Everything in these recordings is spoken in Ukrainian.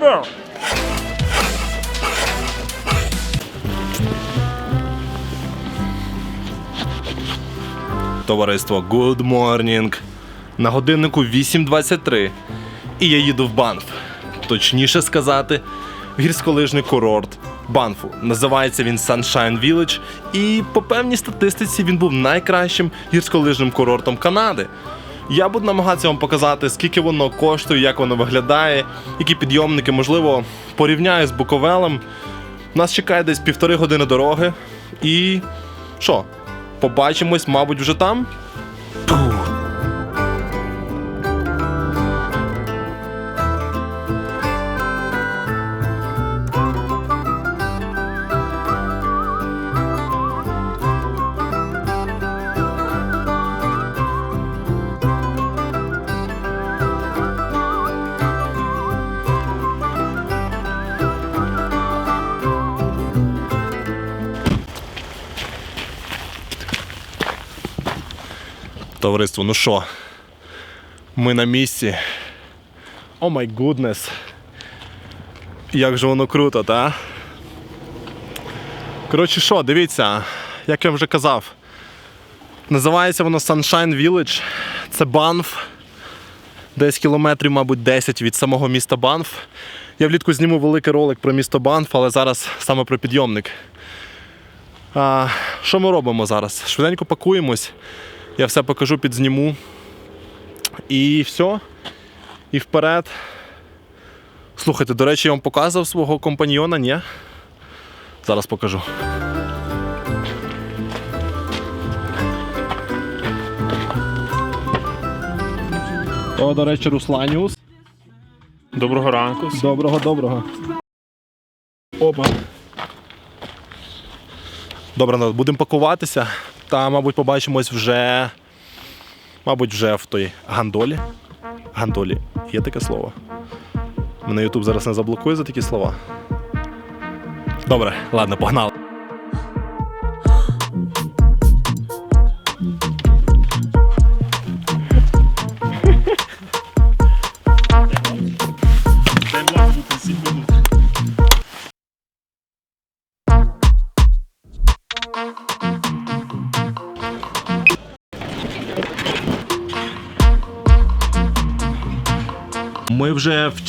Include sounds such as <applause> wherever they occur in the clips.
Супер! Товариство Good Morning. На годиннику 8.23. І я їду в Банф. Точніше сказати, гірськолижний курорт Банфу. Називається він Sunshine Village. І по певній статистиці він був найкращим гірськолижним курортом Канади. Я буду намагатися вам показати, скільки воно коштує, як воно виглядає, які підйомники, можливо, порівняю з Буковелем. Нас чекає десь півтори години дороги. І що? Побачимось, мабуть, вже там. Товариство, ну що? Ми на місці. О май гуднес. Як же воно круто, та? Коротше, що, дивіться, як я вже казав. Називається воно Sunshine Village. Це Банф. Десь кілометрів, мабуть, 10 від самого міста Банф. Я влітку зніму великий ролик про місто Банф, але зараз саме про підйомник. А, що ми робимо зараз? Швиденько пакуємось. Я все покажу, підзніму. І все. І вперед. Слухайте, до речі, я вам показував свого компаньйона, ні? Зараз покажу. О, до речі, Русланіус. Доброго ранку. Доброго, доброго. Опа. Добре, ну, будемо пакуватися. Та, мабуть, побачимось вже. Мабуть, вже в той гандолі. Гандолі. Є таке слово. Мене Ютуб зараз не заблокує за такі слова. Добре, ладно, погнали.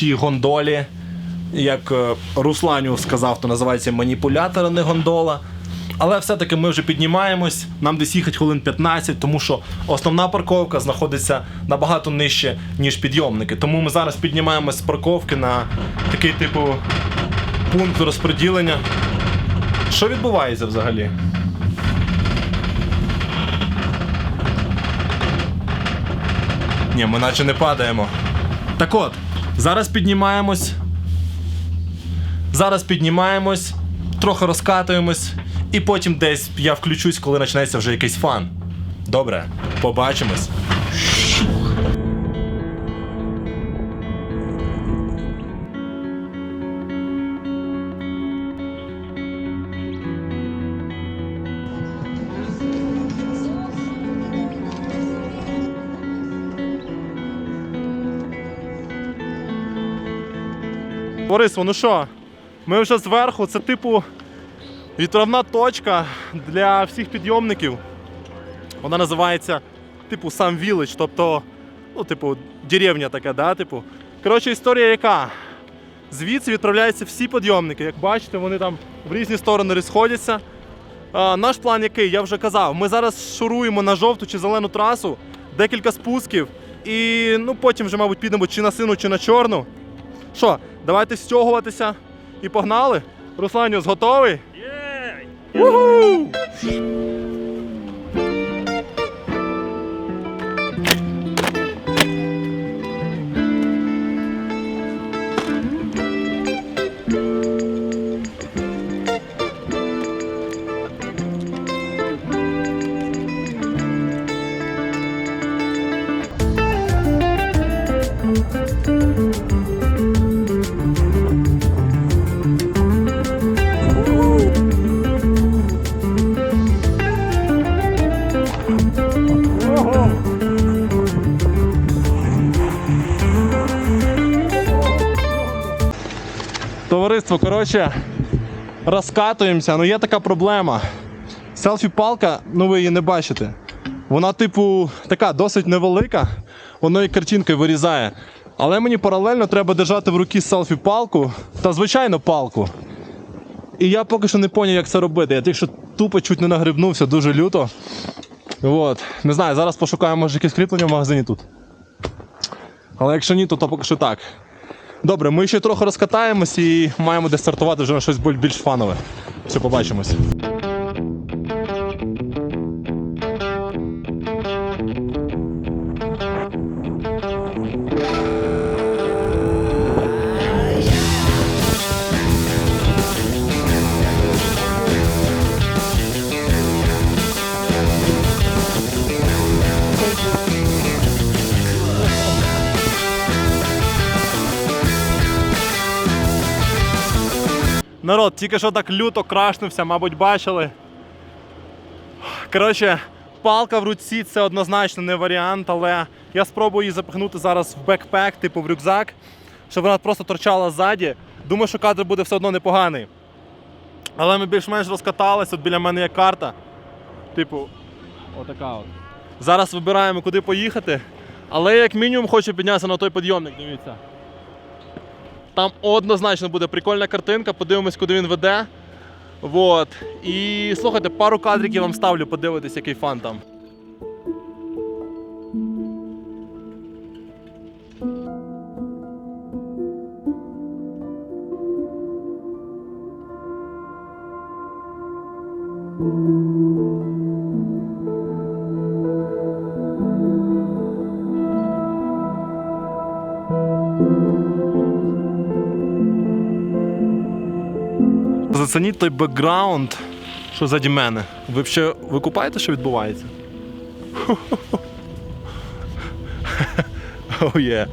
Тій гондолі, як е, Русланю сказав, то називається маніпулятор, а не гондола. Але все-таки ми вже піднімаємось, нам десь їхати хвилин 15, тому що основна парковка знаходиться набагато нижче, ніж підйомники. Тому ми зараз піднімаємось з парковки на такий типу пункт розподілення. Що відбувається взагалі? Ні, ми наче не падаємо. Так от, зараз піднімаємось. Зараз піднімаємось, трохи розкатуємось, і потім десь я включусь, коли почнеться вже якийсь фан. Добре, побачимось. Борисо, ну що, ми вже зверху, це типу відправна точка для всіх підйомників. Вона називається типу сам Village, тобто, ну, типу, деревня така, да, типу. Коротше, історія яка? Звідси відправляються всі підйомники. Як бачите, вони там в різні сторони розходяться. А, наш план який, я вже казав, ми зараз шуруємо на жовту чи зелену трасу, декілька спусків, і ну, потім вже, мабуть, підемо чи на сину, чи на чорну. Що, давайте стягуватися і погнали. Русланюс, готовий? Єй! Товариство, коротше, розкатуємося, ну є така проблема. Селфі-палка, ну ви її не бачите. Вона, типу, така досить невелика, воно і картинкою вирізає. Але мені паралельно треба держати в руці селфі-палку та звичайно палку. І я поки що не зрозумів, як це робити. Я тільки що тупо чуть не нагрибнувся дуже люто. От. Не знаю, зараз пошукаємо може якесь кріплення в магазині тут. Але якщо ні, то, то поки що так. Добре, ми ще трохи розкатаємось і маємо де стартувати вже на щось більш фанове. Все, побачимось. Тільки що так люто крашнувся, мабуть, бачили. Коротше, палка в руці це однозначно не варіант, але я спробую її запихнути зараз в бекпек, типу в рюкзак, щоб вона просто торчала ззаді. Думаю, що кадр буде все одно непоганий. Але ми більш-менш розкатались, от біля мене є карта. Типу, отака от. Зараз вибираємо, куди поїхати. Але як мінімум хочу піднятися на той підйомник, дивіться. Там однозначно буде прикольна картинка, подивимось, куди він веде. Вот. І слухайте, пару кадриків вам ставлю, подивитись, який фан там. Зацініть той бекграунд, що заді мене. Ви ще ви купаєте, що відбувається? <laughs> Oh, yeah.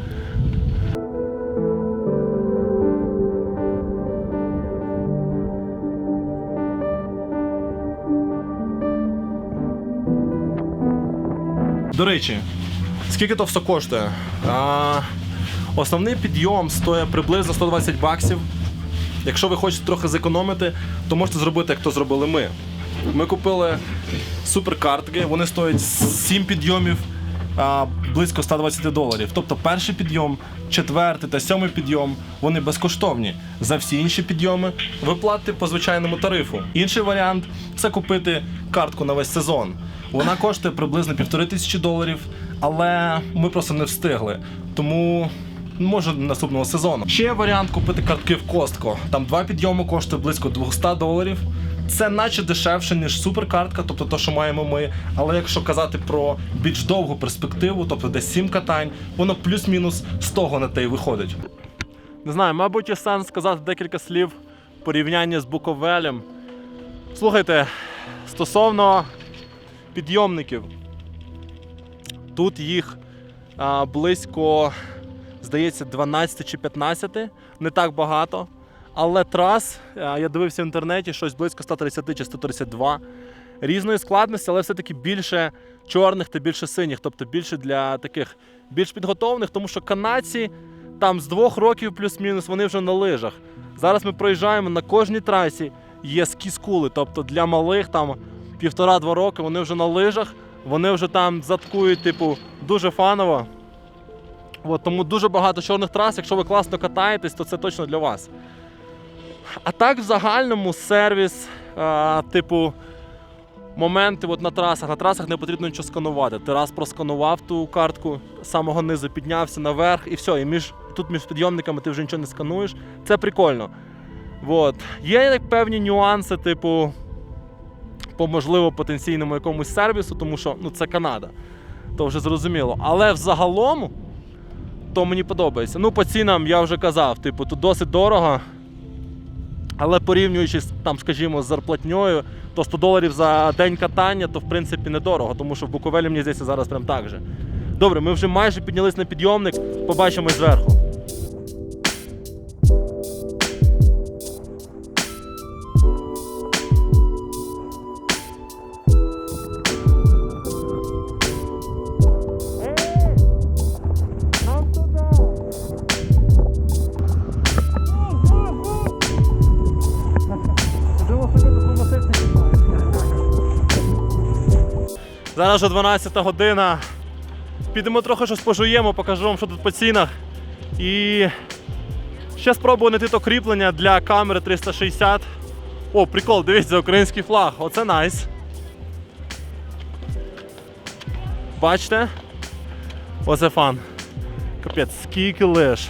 До речі, скільки то все коштує? А, основний підйом стоїть приблизно 120 баксів. Якщо ви хочете трохи зекономити, то можете зробити, як то зробили ми. Ми купили суперкартки, вони стоять 7 підйомів а, близько 120 доларів. Тобто перший підйом, четвертий та сьомий підйом вони безкоштовні. За всі інші підйоми ви платите по звичайному тарифу. Інший варіант це купити картку на весь сезон. Вона коштує приблизно півтори тисячі доларів, але ми просто не встигли. Тому може наступного сезону. Ще є варіант купити картки в Костко. Там два підйоми коштує близько 200 доларів. Це наче дешевше, ніж суперкартка, тобто то, що маємо ми. Але якщо казати про більш довгу перспективу, тобто десь 7 катань, воно плюс-мінус з того на те й виходить. Не знаю, мабуть, є сенс сказати декілька слів в порівнянні з Буковелем. Слухайте, стосовно підйомників, тут їх а, близько здається, 12 чи 15, не так багато. Але трас, е, я дивився в інтернеті, щось близько 130 чи 132. Різної складності, але все-таки більше чорних та більше синіх, тобто більше для таких більш підготовлених, тому що канадці там з двох років плюс-мінус вони вже на лижах. Зараз ми проїжджаємо на кожній трасі є ски-скули, тобто для малих там півтора-два роки вони вже на лижах, вони вже там заткують, типу, дуже фаново. От, тому дуже багато чорних трас. Якщо ви класно катаєтесь, то це точно для вас. А так, в загальному сервіс, а, типу, моменти от на трасах. На трасах не потрібно нічого сканувати. Ти раз просканував ту картку, з самого низу піднявся наверх і все. І між, тут між підйомниками ти вже нічого не скануєш. Це прикольно. От. Є як певні нюанси, типу, по можливо потенційному якомусь сервісу, тому що ну, це Канада. То вже зрозуміло. Але взагалом то мені подобається. Ну, по цінам я вже казав, типу, тут досить дорого. Але порівнюючи там, скажімо, з зарплатньою, то 100 доларів за день катання, то в принципі недорого, тому що в Буковелі, мені здається, зараз прям так же. Добре, ми вже майже піднялись на підйомник, побачимось зверху. Зараз вже 12 година. Підемо трохи щось пожуємо, покажу вам, що тут по цінах. І ще спробую знайти то для камери 360. О, прикол, дивіться, український флаг. Оце найс. Бачите? Оце фан. Капець, скільки лиш.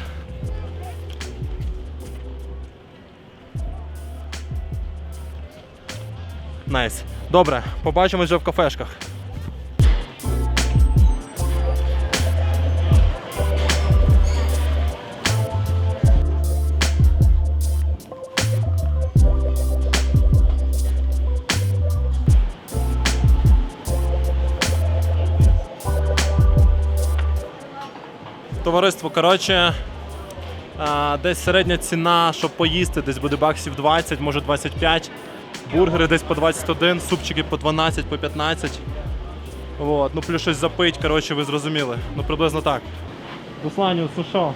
Найс. Добре, побачимось вже в кафешках. Товариство, коротше, десь середня ціна, щоб поїсти, десь буде баксів 20, може 25. Бургери десь по 21, супчики по 12, по 15. Вот. Ну плюс щось запить, коротше, ви зрозуміли. Ну приблизно так. Русланю, це що?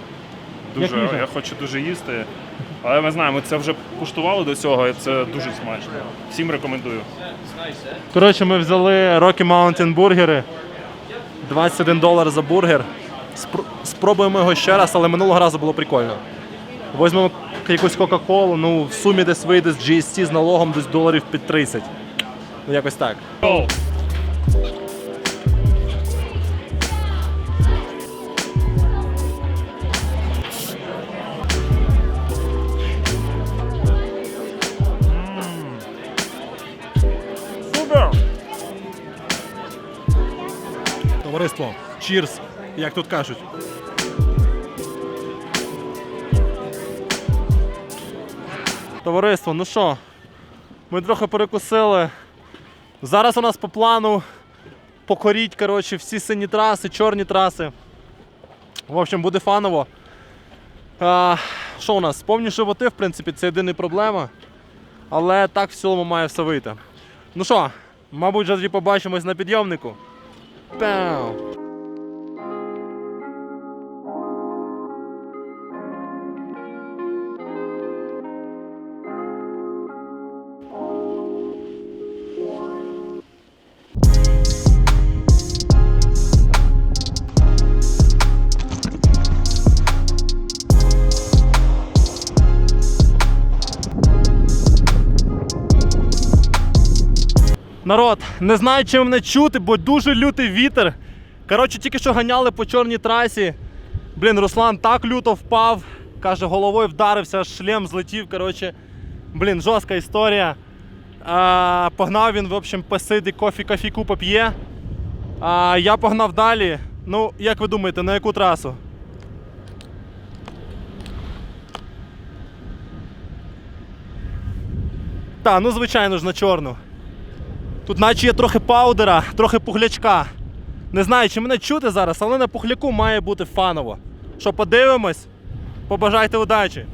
Дуже, їжа? я хочу дуже їсти. Але ми знаємо, це вже куштували до цього, і це дуже смачно. Всім рекомендую. Коротше, ми взяли Rocky Mountain бургери. 21 долар за бургер. Спр- спробуємо його ще раз, але минулого разу було прикольно. Візьмемо якусь Кока-Колу, ну в сумі десь вийде з GST з налогом десь доларів під 30. Ну якось так. Товариство, cheers, як тут кажуть. Товариство, ну що, ми трохи перекусили. Зараз у нас по плану покоріть коротше, всі сині траси, чорні траси. В общем, буде фаново. А, що у нас? Повні животи, в принципі, це єдина проблема. Але так в цілому має все вийти. Ну що, мабуть, вже побачимось на підйомнику. Пау. Народ, не знаю, чи мене чути, бо дуже лютий вітер. Коротше, тільки що ганяли по чорній трасі. Блін, Руслан так люто впав. Каже, головою вдарився, аж шлем злетів. Коротше, блін, жорстка історія. А, погнав він, в общем, посидить, кофі, кофійку поп'є. А я погнав далі. Ну, як ви думаєте, на яку трасу? Та, ну звичайно ж на чорну. Тут наче є трохи паудера, трохи пухлячка. Не знаю, чи мене чути зараз, але на пухляку має бути фаново. Що подивимось, побажайте удачі.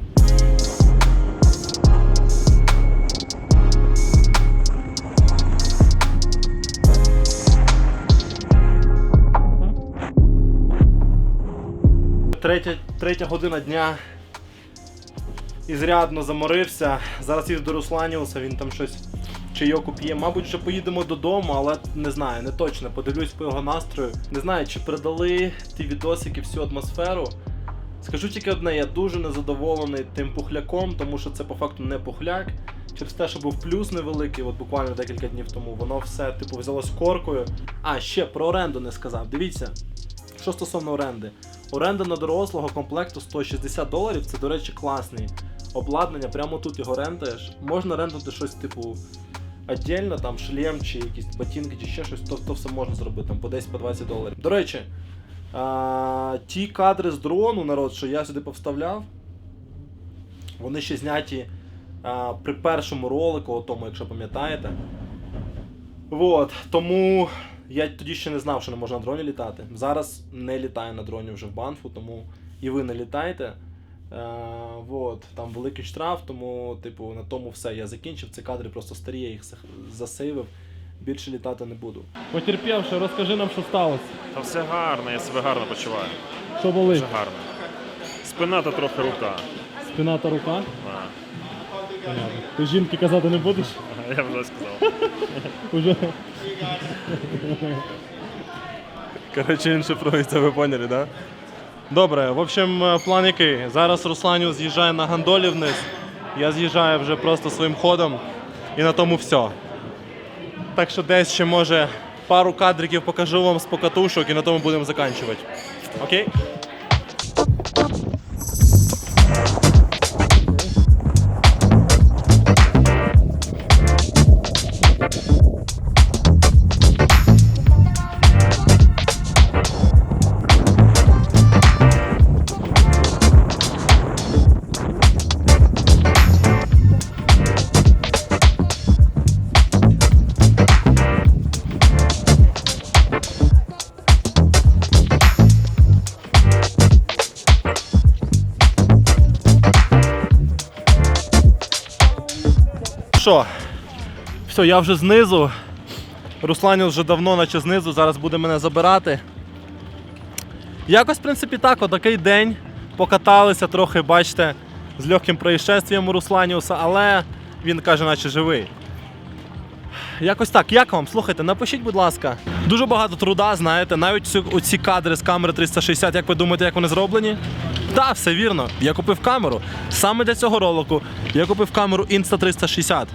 Третя, третя година дня. Ізрядно заморився. Зараз їду до Русланіуса, він там щось чайоку п'є. Мабуть, вже поїдемо додому, але не знаю, не точно. Подивлюсь по його настрою. Не знаю, чи передали ті відосики всю атмосферу. Скажу тільки одне, я дуже незадоволений тим пухляком, тому що це по факту не пухляк. Через те, що був плюс невеликий, от буквально декілька днів тому, воно все типу взялось коркою. А, ще про оренду не сказав. Дивіться, що стосовно оренди. Оренда на дорослого комплекту 160 доларів, це, до речі, класний обладнання, прямо тут його рентаєш. Можна рентати щось, типу, отдельно, там шлем чи якісь ботинки, чи ще щось, то, то все можна зробити, там по 10 по 20 доларів. До речі, а, ті кадри з дрону, народ, що я сюди повставляв, вони ще зняті а, при першому ролику, о тому, якщо пам'ятаєте. Вот, тому я тоді ще не знав, що не можна на дроні літати. Зараз не літаю на дроні вже в банфу, тому і ви не літайте. Е, вот, там великий штраф, тому, типу, на тому все. Я закінчив ці кадри, просто старі, я їх засейвив. Більше літати не буду. Потерпівши, розкажи нам, що сталося. Та все гарно, я себе гарно почуваю. Що болить? Дуже гарно. Спина та трохи рука. Спина та рука. А. Ти жінки казати не будеш? <laughs> Я вже сказав. <laughs> Уже. Коротше, він шифрується, ви поняли, да? Добре, в общем, е, план який? Зараз Русланю з'їжджає на гандолі вниз. Я з'їжджаю вже просто своїм ходом і на тому все. Так що десь ще може пару кадриків покажу вам з покатушок і на тому будемо закінчувати. Окей? Що? Все, я вже знизу. Руслані вже давно, наче знизу, зараз буде мене забирати. Якось, в принципі, так, отакий день. Покаталися трохи, бачите, з легким происшествием у Русланіуса, але він каже, наче живий. Якось так, як вам? Слухайте, напишіть, будь ласка. Дуже багато труда, знаєте, навіть оці кадри з камери 360, як ви думаєте, як вони зроблені? Так, все вірно. Я купив камеру. Саме для цього ролику я купив камеру Insta360.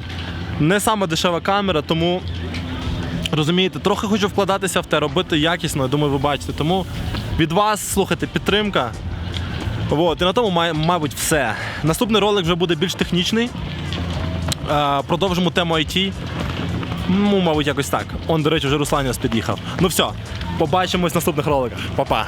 Не саме дешева камера, тому розумієте, трохи хочу вкладатися в те, робити якісно, я думаю, ви бачите. Тому від вас, слухайте, підтримка. От, і на тому, мабуть, все. Наступний ролик вже буде більш технічний. Е, Продовжимо тему IT. Ну, мабуть, якось так. Он, до речі, вже Русланіус під'їхав. Ну все, побачимось в наступних роликах. Па-па.